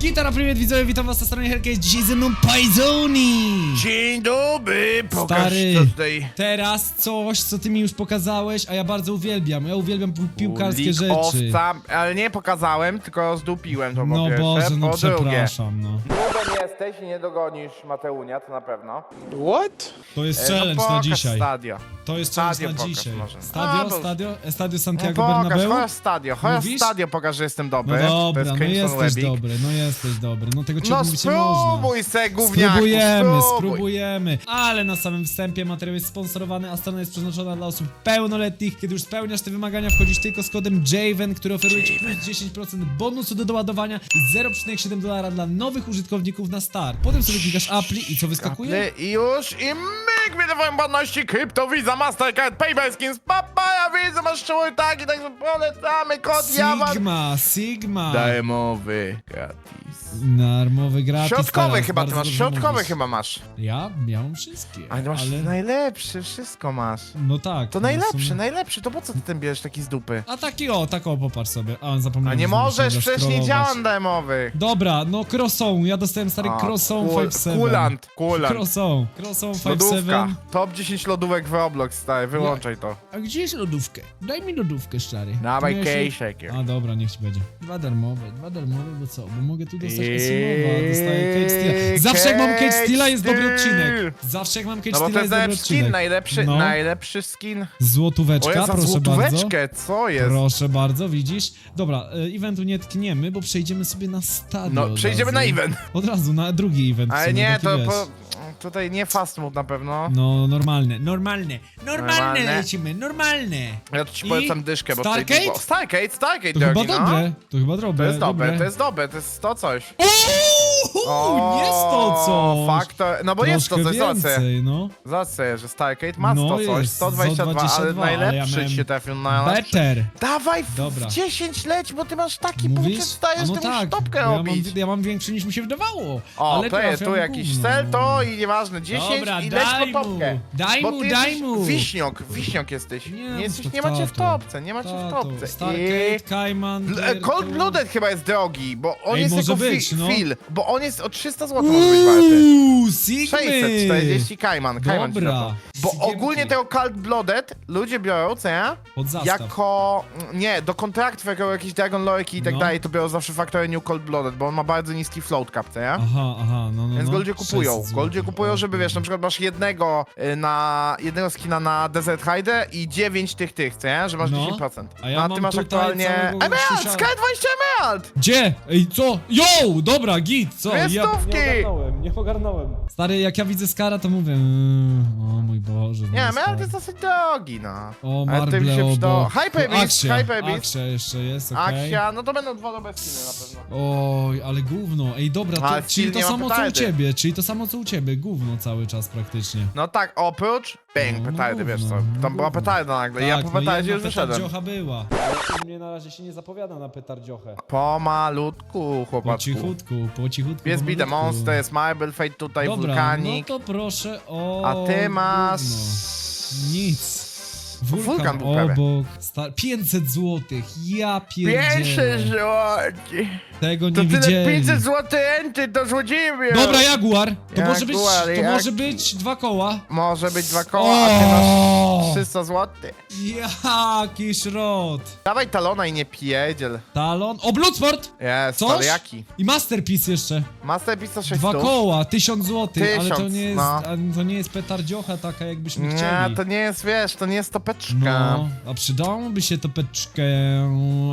Gitara Privet, widzowie, witam was na stronie Hellcase, dzisiaj ze mną Pajzoni! Dzień dobry, pokaż Stary, co tutaj. teraz coś, co ty mi już pokazałeś, a ja bardzo uwielbiam, ja uwielbiam pi- piłkarskie League rzeczy. Owca, ale nie pokazałem, tylko zdupiłem to po No pierwsze. Boże, no po drugie. przepraszam, no. Długo jesteś i nie dogonisz Mateunia, to na pewno. To jest E, challenge no na pokaż dzisiaj. stadio. To jest challenge Stadio na pokaż dzisiaj. może. Stadio, A, bo- stadio, Estadio No Santiago pokaż, Bernabeu? chodź stadio, chodź Mówisz? stadio, pokaż, że jestem dobry. No to dobra, jest no Crimson jesteś Webbing. dobry, no jesteś dobry, no tego ci No odmówić nie można. spróbuj se, gówniaku, Spróbujemy, spróbuj. spróbujemy. Ale na samym wstępie materiał jest sponsorowany, a strona jest przeznaczona dla osób pełnoletnich. Kiedy już spełniasz te wymagania, wchodzisz tylko z kodem JAVEN, który oferuje ci plus 10% bonusu do doładowania i 0,7 dolara dla nowych użytkowników na start. Potem sobie klikasz Appli i co wyskakuje? Apple I już i myk wydawają płatności krypto, Visa, Mastercard, PayPal, Skins, Papaya, Visa, masz czuły taki, także polecamy kod Jawan. Sigma, Sigma. Darmowy, gratis. Darmowy gratis Środkowy teraz, chyba ty bardzo masz, dobrze środkowy mówisz. chyba masz. Ja? Ja mam wszystkie. Ale masz najlepszy, wszystko masz. No tak. To no najlepszy, najlepszy, to po co ty ten bierzesz taki z dupy? A taki o, tak o, popatrz sobie. A, zapomniałem. A nie że możesz, przecież nie zascrollować. działa darmowy. Dobra, no Crossą, ja dostałem stary A, Crossą cool- 5-7. Kulant, kulant. Crossą, Crossą 5-7. Lodówka. Top 10 lodówek w Roblox, stary, wyłączaj to. A gdzie jest lodówkę? Daj mi lodówkę, stary. Dawaj miałeś- shaker. A dobra, niech ci będzie. Dwa darmowe, dwa darmowe, bo co? Bo mogę tu dostać Eee, Eee, dostaję Cage Steala. Zawsze jak mam Cage Steala jest dobry odcinek. Zawsze jak mam Cage No bo to jest jest dobry najlepszy skin, odcinek. najlepszy, No. najlepszy skin. O Złotóweczka, ja za proszę bardzo. złotóweczkę, co jest? Proszę bardzo, widzisz? Dobra, e, eventu nie tkniemy, bo przejdziemy sobie na stadion. No, od przejdziemy razu. na event. Od razu, na drugi event. w Ale sumie, nie, taki to wiesz. po, tutaj nie fast move na pewno. No, normalne, normalne, normalne Normalne. lecimy, normalne. Ja tu ci I polecam dyszkę, bo Starcade? tutaj... Bo, Starcade, Starcade, To chyba drogi, no. dobre, to chyba dobre. To jest dobre, to jest dobre, to jest to coś. Uuu, jest to co. Faktor, no bo jest to coś, zobacz sobie. więcej, no. Zobacz sobie, że Starcade ma No to coś, jest, 122, ale 122, ale ja najlepszy miałem ci się trafił na... Better. Dawaj w, Dobra. w 10 leć, bo ty masz taki Mówisz? stajesz, A no ty tak, musisz topkę bo ja mam, robić. ja mam większy niż mi się wydawało. O, ale to jest tu trafiam jakiś gówno. cel, to i nieważne, 10 Dobra, i leć daj po mu, topkę. daj bo mu, ty daj jesteś mu. Wiśniok, wiśniok jesteś. Nie, Nie, no jesteś, to nie macie w tato. topce, nie macie w Tato, topce. Stargate, I... L- Dirtu. Cold Blooded chyba jest drogi, bo on Ej, jest może być, fi- no. fil, bo on jest o 300 zł może być warty. Uuu, Sigmy. 640 Kaiman, Kaiman ci Dobra. Bo ogólnie tego Cold Blooded ludzie biorą, co ja? Pod zastaw. Jako, nie, do kontraktów, jako jakieś Dragon Loreki i tak No. dalej, to biorą zawsze faktory New Cold Blooded, bo on ma bardzo niski float cap, co ja? Aha, aha, no, no, Więc no. go ludzie kupują. 600 Go ludzie złotych. kupują, żeby wiesz, na przykład masz jednego y, na jednego skina na Desert Hide i 9 tych tych, co nie? Że masz No. 10%. A ja no, a mam ty masz tutaj aktualnie. całego Emerald! siusia- Sky 20 Emerald! Gdzie? Ej, co? Yo, dobra, git, co? Dwie Ja stówki! nie ogarnąłem, nie ogarnąłem. Stary, jak ja widzę Skara, to mówię, mm, o mój Boże. Nie, no, Emerald Skar. jest dosyć drogi, no. O, Ale tym marble obok. Hyperbeast, Aksia, Hyperbeast. Aksia jeszcze jest, okej. Aksia, no to będą dwa dobre skiny na pewno. Oj, ale gówno. Ej, dobra, to, czyli to nie ma samo co u petardy. ciebie, czyli to samo co u ciebie, gówno cały czas praktycznie. No tak, oprócz bang, No, no petardy, wiesz co. no Tam była gówno. petarda nagle i ja po no petardzie już wyszedłem. petardziocha była. Ale u mnie na razie się nie zapowiada na petardziochę. Pomalutku, Po chłopaczku. cichutku, po cichutku. Jest Be the pomalutku. Monster, jest Marble Fate tutaj, Dobra, Wulkanik. no to proszę o... A ty masz... gówno. Nic. Wulkan Wulkan był prawie. obok. Sta 500 złotych. Ja pierdzielę. 500 zł! Tego nie To tyle widzieli. 500 zł enty, to złodzieje mnie! Dobra, Jaguar. To może być, to jak- może być dwa koła. Może być dwa koła, a ty masz! 300 zł. Jaki szrot. Dawaj talona i nie pierdziel. Talon. O, Bloodsport! Jest, Coś? ale jaki? I Masterpiece jeszcze. Masterpiece to 600. Dwa koła, tysiąc złotych, ale to nie jest, no. a to nie jest petardziocha taka, jakbyśmy Nie, chcieli. to nie jest, wiesz, to nie jest topeczka. No, a przydałoby się topeczkę,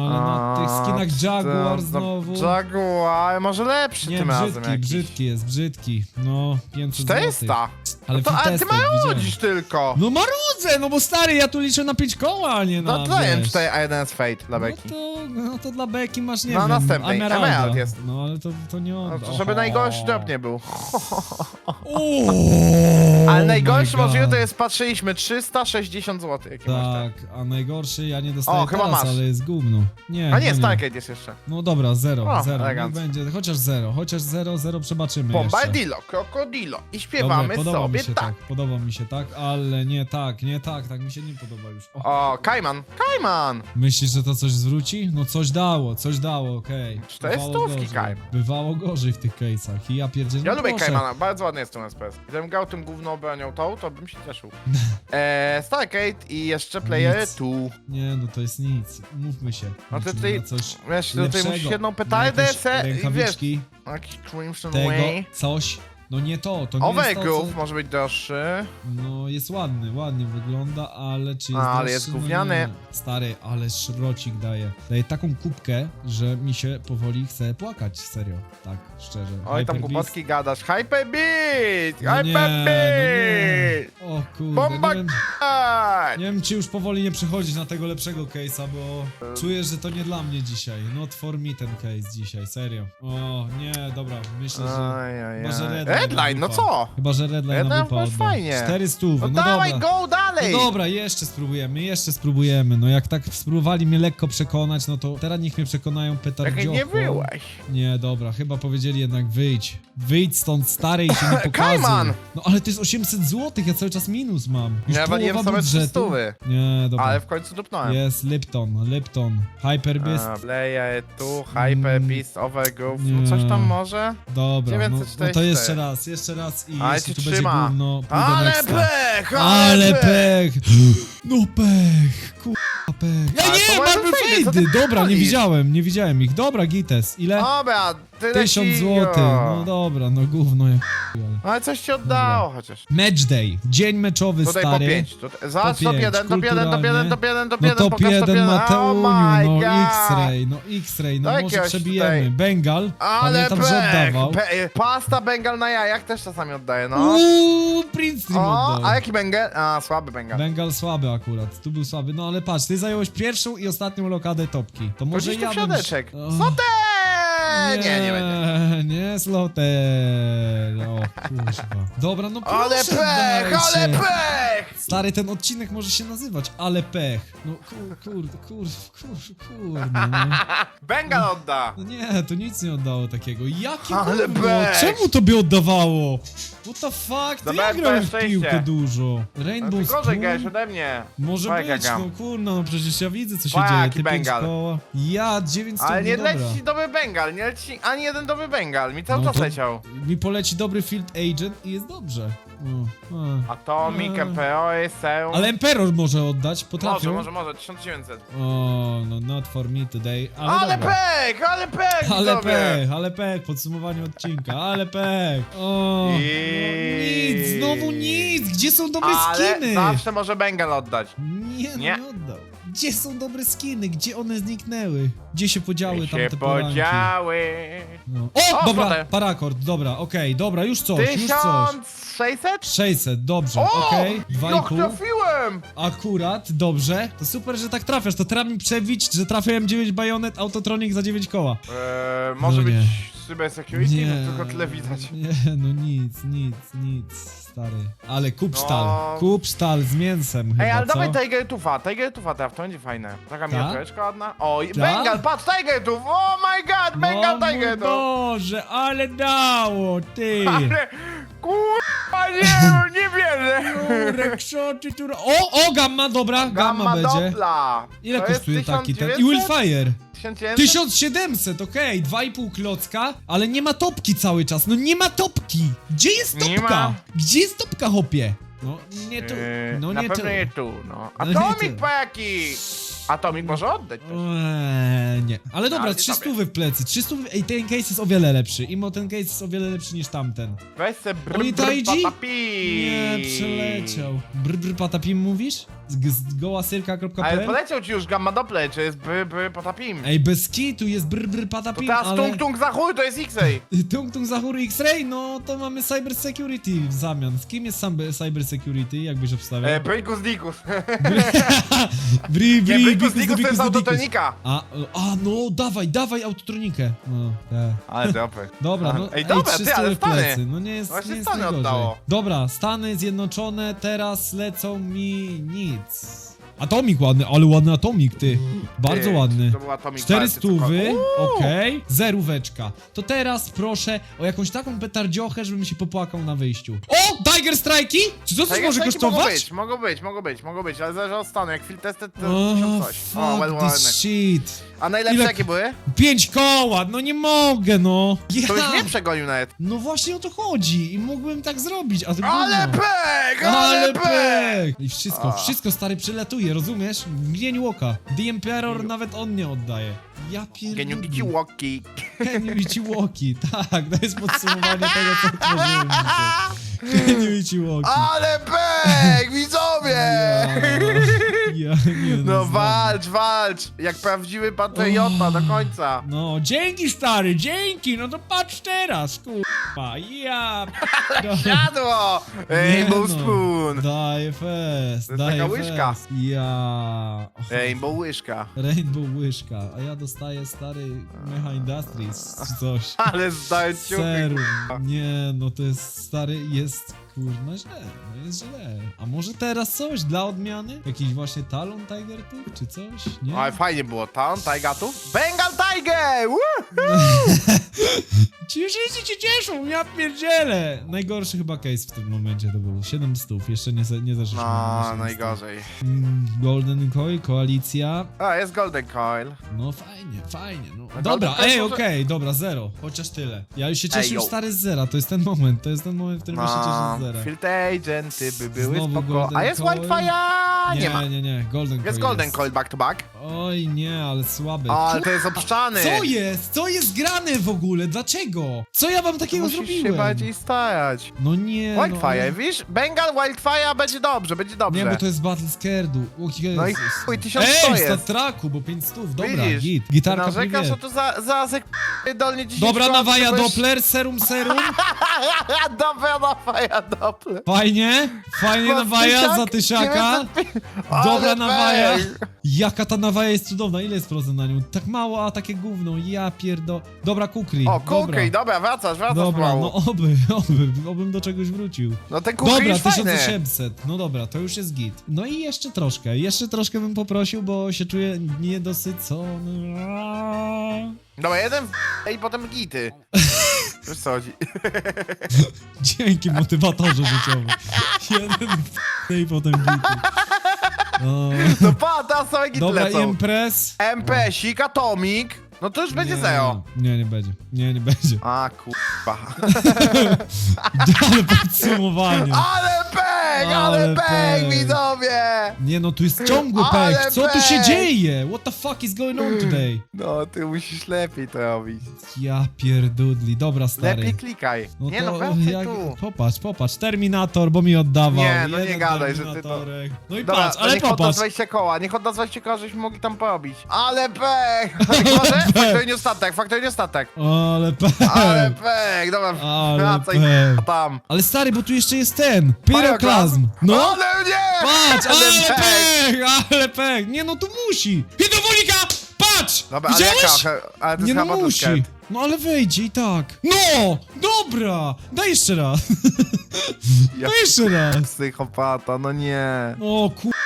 ale na tych skinach Jaguar to- znowu. Jaguar, może lepszy Nie, tym razem brzydki, jakiś. brzydki jest, brzydki. No, 500 złotych. 400? Ale No to, a ty marudzisz widziałem. tylko. No marudzę, no bo stary, ja tu liczę na 5 koła, a nie na, No to wiem, wiesz. tutaj a jeden jest Fate dla No Beki. to, no to dla Beki masz, nie No, wiem, następnej. Emeralda. Emerald jest. No ale to, to nie No on. to żeby najgorszy drop nie był. Oh Ale my najgorszy God. możliwe to jest, patrzyliśmy, 360 zł. Jakie masz te. Tak, a najgorszy ja nie dostaję O, chyba teraz, masz. ale jest gówno. Nie, A nie, Stargate jest jeszcze. No dobra, zero, O, zero, niech elegancko. będzie, chociaż zero, chociaż zero, zero przebaczymy jeszcze. Bombardillo, krokodilo i śpiewamy Dobra, podoba sobie mi się tak. tak, podoba mi się tak, ale nie tak, nie tak, tak, tak, mi się nie podoba już. O. O, Kajman, Kajman! Myślisz, że to coś zwróci? No coś dało, coś dało, okej. To jest Bywało stówki, gorzej. Kajman. Bywało gorzej w tych case'ach i ja pierdzielę. Ja no lubię proszę. Kajmana, bardzo ładny jest ten SPS. Gdybym grał tym gówno obronią tą, to bym się cieszył. Eee, Stargate i jeszcze Player Nic. 2. Nie, no to jest nic, mówmy się. No to Liczymy tutaj- na coś Wiesz, tutaj lepszego. musisz jedną Na petardę, jakieś se, i wiesz, Rękawiczki, jakiś Crimson tego, Way. coś. No nie to, to nie jest to, Overgrowth co... może być droższy. No jest ładny, ładnie wygląda, ale czy jest A, ale droższy? jest No gówniany. nie. Stary, ale szrocik daje. Daje taką kubkę, że mi się powoli chce płakać, serio. Tak, szczerze. Oj, tam Hyper głupotki gadasz. Hyper Beat! No nie, Hyper no nie. O kurde, Bomba nie wiem, nie wiem czy już powoli nie przechodzić na tego lepszego case'a, bo czuję, że to nie dla mnie dzisiaj. Not for me ten case dzisiaj, serio. O, nie, dobra, myślę, że... Aj, aj, Chyba, że aj. Redline no co? Chyba, że Redline Redline na dupa masz fajnie. 400, No, no, dawaj, dobra. go dalej! No dobra, jeszcze spróbujemy, jeszcze spróbujemy. No jak tak spróbowali mnie lekko przekonać, no to teraz niech mnie przekonają petardziochą. nie byłeś. Nie, dobra, chyba powiedzieli jednak wyjdź. Wyjdź stąd stary i się nie pokazuj. Kajman! No ale to jest 800 zł, ja cały czas minus mam. Już Ja waliłem same budżetu. 300. Nie, dobra. Ale w końcu dupnąłem. Jest Lipton, Lipton. Hyper Beast. A, 2, Hyper Mm, Beast, Overgrowth, nie. no coś tam może? Dobra, no, no to 944. jeszcze raz, jeszcze raz i Ale jeśli tu będzie trzyma. gówno, pójdę Ale pech! Ale pech! No pech! Kurwa pech. Ja Ale to nie, może mamy fejdy, co ty fejdy! Dobra, nie pierdolisz? widziałem, nie widziałem ich. Dobra, Gites, ile? Dobra, tyle 1000 ci- złotych. No dobra, no gówno jak ale. Ale coś ci oddało chociaż. Match day, dzień meczowy Tutaj po stary. 5. Zobacz, Po top pięć, 1, top 1, top 1, top 1, top No 1, top pokaż top 1 1. Mateuniu, oh no. X-ray, no X-ray, no może jakiegoś przebijemy. tutaj. Bengal, Ale pamiętam, że pech! oddawał. Be- pasta Bengal na jajach też czasami oddaje, no. Uuu, Prince Stream O, oddał. a jaki Bengal? A, słaby Bengal. Bengal słaby akurat, tu był słaby, no ale patrz, ty zająłeś pierwszą i ostatnią lokadę topki. To może ja bym... wsiadeczek. O, Co te? Nie, nie będzie. Nie, sloter. O kurwa. Dobra, no proszę, Ale pech, dajcie. ale pech! Stary, ten odcinek może się nazywać, ale pech. No kur, kurde, kur, kur, kurde, no. Bengal odda. No nie, to nic nie oddało takiego. Jakie Ale pech. Czemu tobie oddawało? What the fuck? To ja Zabrałem grałem w piłkę szczęście. dużo. No Rainbow ty gorzej Spoon? grałeś ode mnie. Może Fajka być, gram. no kurno, no przecież ja widzę co się Fajaki dzieje. Ty pięć Bengal. koła. Ja 900 Ale nie no dobra. leci dobry Bengal, nie leci ani jeden dobry Bengal. Mi cały No czas to- leciał. Mi poleci dobry Field Agent i jest dobrze. O, a. Atomic, Eee. MPO, Seum. Ale Emperor może oddać, Może, potrafią. może, może, 1900. O, no not for me today, ale, Ale dobra. pech, ale pech, Ale widzowie. pech, ale pech, podsumowanie odcinka, ale pech. O, no I- nic, znowu nic, gdzie są dobre Ale skiny? zawsze może Bengal oddać. Nie, no Nie. nie oddał. Gdzie są dobre skiny? Gdzie one zniknęły? Gdzie się podziały I tam się te poranki? podziały. No. O, O, dobra, złote. parakord, dobra, okej, dobra, już coś, już coś. 1600? 600, dobrze, okej, jak 2,5. trafiłem! Akurat, dobrze. To super, że tak trafiasz. To teraz mi przebić, że trafiłem 9 bajonet, autotronik za 9 koła. Eee, może No być nie. Cyber Security, bo tylko tyle widać. Nie, no nic, nic, nic, stary. Ale kupsztal, No. kupsztal z mięsem chyba, Ej, ale co? dawaj Tiger Tufa, Tiger Tufa teraz, to będzie fajne. Taka Ta? mioteczka ładna. O, i Ta? Bengal, patrz, Tiger Tuf! Oh my god, Bengal, no, Tiger mój Tuf! Boże, ale dało, ty! Ale, nie, nie wierzę! Jurek, szoty tu... O, o, gamma, dobra, gamma, Gamma będzie. Dopla! Ile To jest kosztuje taki ten? 1900? I Willfire. 1900? 1700, okej, 2,5 klocka, ale nie ma topki cały czas, no nie ma topki! Gdzie jest Nie topka? ma. Gdzie jest topka, hopie? No nie tu, Eee, no na nie pewno tu. nie tu, no. No nie tu. pajaki! Atomic może oddać też. Eee, nie. Ale dobra, Ale 300 sobie. w plecy, 300 Ej, ten case jest o wiele lepszy. Imo ten case jest o wiele lepszy niż tamten. Weź se brr, Oni to brr, IG? patapi. Nie, przeleciał. Brr, brr, patapim mówisz? Z, z Ale gołasyrka.pl? poleciał ci już gamma dople, czy jest brr, brr, patapim. Ej, bez kitu jest brr, brr, To patapim, teraz ale... tung tung za chuj, to jest X-ray. Tung Tung Zahuru X-Ray, no to mamy Cyber Security w zamian. Z kim jest sam Cyber Security, jakbyś obstawiał? E, Brykus Dikus. Bri, Nie, bri, To bikus, jest bikus. autotonika. A, a, no dawaj, dawaj autotronikę. No, tak. Ale dobry. Dobra, no Ej, dobra, ty, 300 ale w plecy. Stany. No nie jest, Właśnie nie jest Stany najgorzej. oddało. Dobra, Stany Zjednoczone teraz lecą mi nic. Atomik ładny, ale ładny atomik, ty. Bardzo Ty, ładny. To była Tommy Cztery stówy, okej, zeróweczka. To teraz proszę o jakąś taką petardziochę, żebym się popłakał na wyjściu. O! Tiger Strike'i? Czy to coś Tak, może takie Mogą kosztować? być, mogą być, mogą być, mogą być, ale zależy od stanu. Jak field tested to O, tysiąc coś. O, well fuck this shit. A najlepsze Ile- jakie były? Pięć koła, no nie mogę, no. Ja. To już mnie przegonił nawet. No właśnie o to chodzi i mógłbym tak zrobić, a ty Ale gówno. pek! Ale Ale pek! pek! I wszystko, A. wszystko stary przylatuje, rozumiesz? Mgnieniu oka. The Emperor nawet on nie oddaje. Ja pierdolę. Geniuichi Łoki, tak, to jest podsumowanie tego, co tworzyłem dzisiaj. Geniuichi Łoki. Ale pek! Widzowie! Ja, ja nie No znam. walcz, walcz! Jak prawdziwy patriota do końca. No, dzięki stary, dzięki, no to patrz teraz, kurwa, ja... Jadło! Rainbow Nie no. Spoon! Daję fest, To jest daję taka łyżka. fest. Ja... Och, Rainbow łyżka. Rainbow łyżka, a ja dostaję stary Mecha Industries czy coś. Ale zdałem ciuchy. Serum. Nie, no to jest stary, jest kurna źle, no jest źle. A może teraz coś dla odmiany? Jakiś właśnie Talon Tiger tu, czy coś? Nie? Ale fajnie było, tam, Taigatu? Bengal Tiger! Woo! Cieszycie się cieszą, ja pierdzielę! Najgorszy chyba case w tym momencie to był. 7 stów, jeszcze nie, ze- nie na No, 7 najgorzej. Mm, Golden Koi, koalicja. A, jest Golden Coil. No fajnie, fajnie. No. A Dobra, Golden ej, Coil okej, może- dobra, zero. Chociaż tyle. Ja już się cieszę Ej, już yo. stary z zera, to jest ten moment, to jest ten moment, w którym ja się cieszę No, z zera. Field Agenty by były Znowu spoko. Golden A jest Coil? Wildfire! Nie, Nie, ma. nie, nie, Golden Jest Coil Golden Coil back to back. Oj, nie, ale słaby. O, ale to jest obszczany. Co jest? Co jest grane w ogóle? Dlaczego? Co ja wam takiego Musisz zrobiłem? się bardziej starać. No nie, no, Wildfire, widzisz? Bengal Wildfire będzie dobrze, będzie dobrze. Nie, bo to jest Battle Jezus. No i chuj, 1100 Ej, jest. statraku, bo 5 stów. Dobra, Widzisz? git. Gitarka Narzekasz, privet. że to za, za sek... dolnie 10 Dobra, koła, nawaja Doppler, serum, serum. Dobra, nawaja Doppler. Fajnie, fajnie Masz nawaja tysiak? za tysiaka. 905. Dobra Ale nawaja. bang. Jaka ta nawaja jest cudowna, ile jest procent na nią? Tak mało, a takie gówno, ja pierdo... Dobra, kukri, O, dobra. kukry, dobra, wracasz, wracasz Dobra, pomału. no oby, oby, obym do czegoś wrócił. No ten kukry Dobra, jest fajny. 1800, no dobra, to już jest git. No i jeszcze troszkę, jeszcze troszkę bym poprosił, bo się czuję niedosycony. Dobra, jeden w... i potem gity. Wiesz co chodzi? Dzięki motywatorze życiowy. Jeden i potem gity. No. No pa, teraz same Dobra, lecą. imprez. MP, sik, atomik. No to już będzie Nie, zero. Nie, nie będzie. Nie, nie będzie. A kurwa. Ale podsumowanie. Ale pek, ale Ale widzowie! Nie no, tu jest ciągły Ale pech. Co tu się pech. dzieje? What the fuck is going on today? No, ty musisz lepiej to robić. Ja pierdudli. Dobra, stary. Lepiej klikaj. No nie no, jak... tu. Popatrz, popatrz. Terminator, bo mi oddawał. Nie, no nie Jeden gadaj, że ty to- Terminatorek. No i Dobra, patrz, to ale niech odda popatrz. 20 koła, niech odda 20 koła, żeśmy mogli tam porobić. Ale! Może? Faktorynie statek, faktorynie statek. Ale pech. Ale pek, dobra, Ale wracaj pech. tam. Ale stary, bo tu jeszcze jest ten. Pyroklazm. No. Ale nie! Patrz, ale pek. pech, ale pech. Nie no, tu musi. Hydrowolika, patrz. Dobra, ale Widziałeś? jaka? Ale to Nie jest no chyba musi. No ale wejdzie i tak. No! Dobra! Daj jeszcze raz. No jeszcze raz. psychopata, no nie. O kurwa.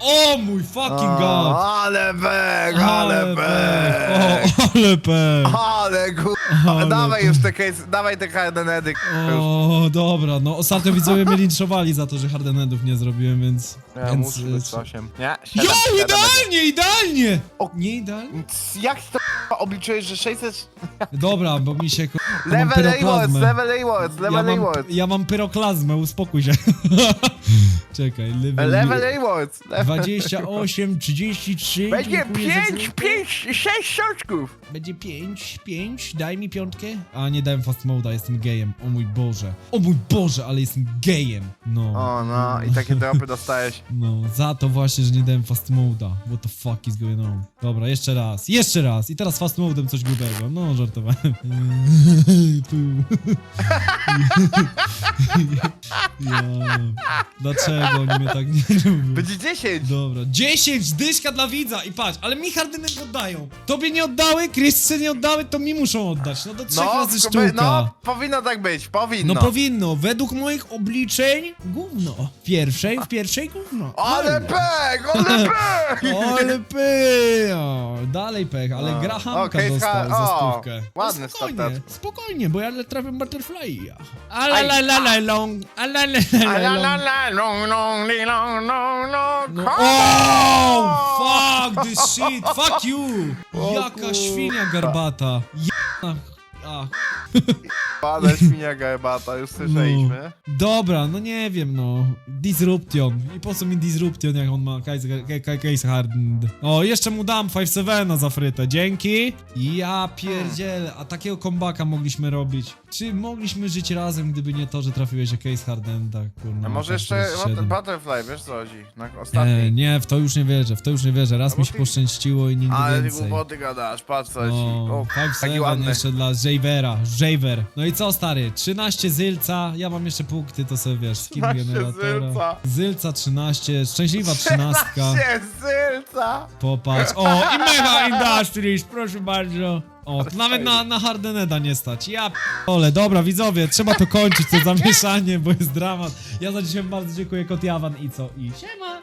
O mój fucking god. Ale pek, ale. O, ale pech. Ale ku... Ale Dawaj już te case, dawaj te hardenedy. O, dobra, no ostatnio widzowie mnie linczowali za to, że Hardenedów nie zrobiłem, więc... Ja więc muszę być 8. Nie? Jo, 7, 7 idealnie, idealnie! O. Nie idealnie? Jak to k***a, obliczyłeś, że 600... Dobra, bo mi się... ja mam Level A words, pyroklazmę. level A words, Ja level mam, words. ja mam pyroklazmę, uspokój się. Czekaj, level... Level A words. level- 28, 33... Będzie dziękuję za 5, złotę. 5, 6 soczków. Będzie 5, 5, daj mi piątkę. A nie dałem fast moda, jestem gejem. O mój Boże. O mój Boże, ale jestem gejem. No. O no, i takie dropy dostałeś. No, za to właśnie, że nie dałem fast moda. What the fuck is going on? Dobra, jeszcze raz, jeszcze raz. I teraz fast modem coś grubego. No, żartowałem. Ja. Dlaczego? oni mnie tak nie lubią. Będzie 10! Dobra, 10 dyszka dla widza i patrz, ale mi Hardenem oddają. Tobie nie oddały, Krysce nie oddały, to mi muszą oddać. No to trzech razy tylko by- no, powinno tak być, powinno. No powinno, według moich obliczeń gówno. W pierwszej, w pierwszej gówno. Ale pek, ale pek! Ale! O, dalej pech, ale A, Grahamka okej, dostał ha- za o, stówkę. ładny no spokojnie, startup. spokojnie, bo ja trafię butterfly'a. Aj. Ale la la la long, ale la la A la la la long. long, long, li, long, long, long, No, this shit, fuck you! Jaka świnia garbata. Pana świnia garbata, już słyszeliśmy. Dobra, no nie wiem, no. Disruption. I po co mi Disruption, jak on ma case, case, case hardened? O, jeszcze mu dam 5-7 za frytę, dzięki. Ja pierdzielę, a takiego kombaka mogliśmy robić. Czy mogliśmy żyć razem, gdyby nie to, że trafiłeś o case hardened, tak, kurna. A może tak, jeszcze plus siedem. Butterfly, wiesz co chodzi? Na E, ostatni. nie, w to już nie wierzę, w to już nie wierzę. Raz No mi się poszczęściło i nigdy Ale ty więcej. głupoty gadasz, patrz co ci. No, O, 5 taki 7 ładny. jeszcze dla Javera, Javer. No i co stary, 13 Zylca, ja mam jeszcze punkty, to sobie wiesz, skin 13 generatora. Zylca. Zylca 13, szczęśliwa 13. 13 zylca! Popatrz, o i Mega Industries, proszę bardzo. O, to nawet na, na Hardeneda nie stać. Ja ole, dobra widzowie, trzeba to kończyć, to zamieszanie, bo jest dramat. Ja za dzisiaj bardzo dziękuję, Kot Jawan i co? I siema!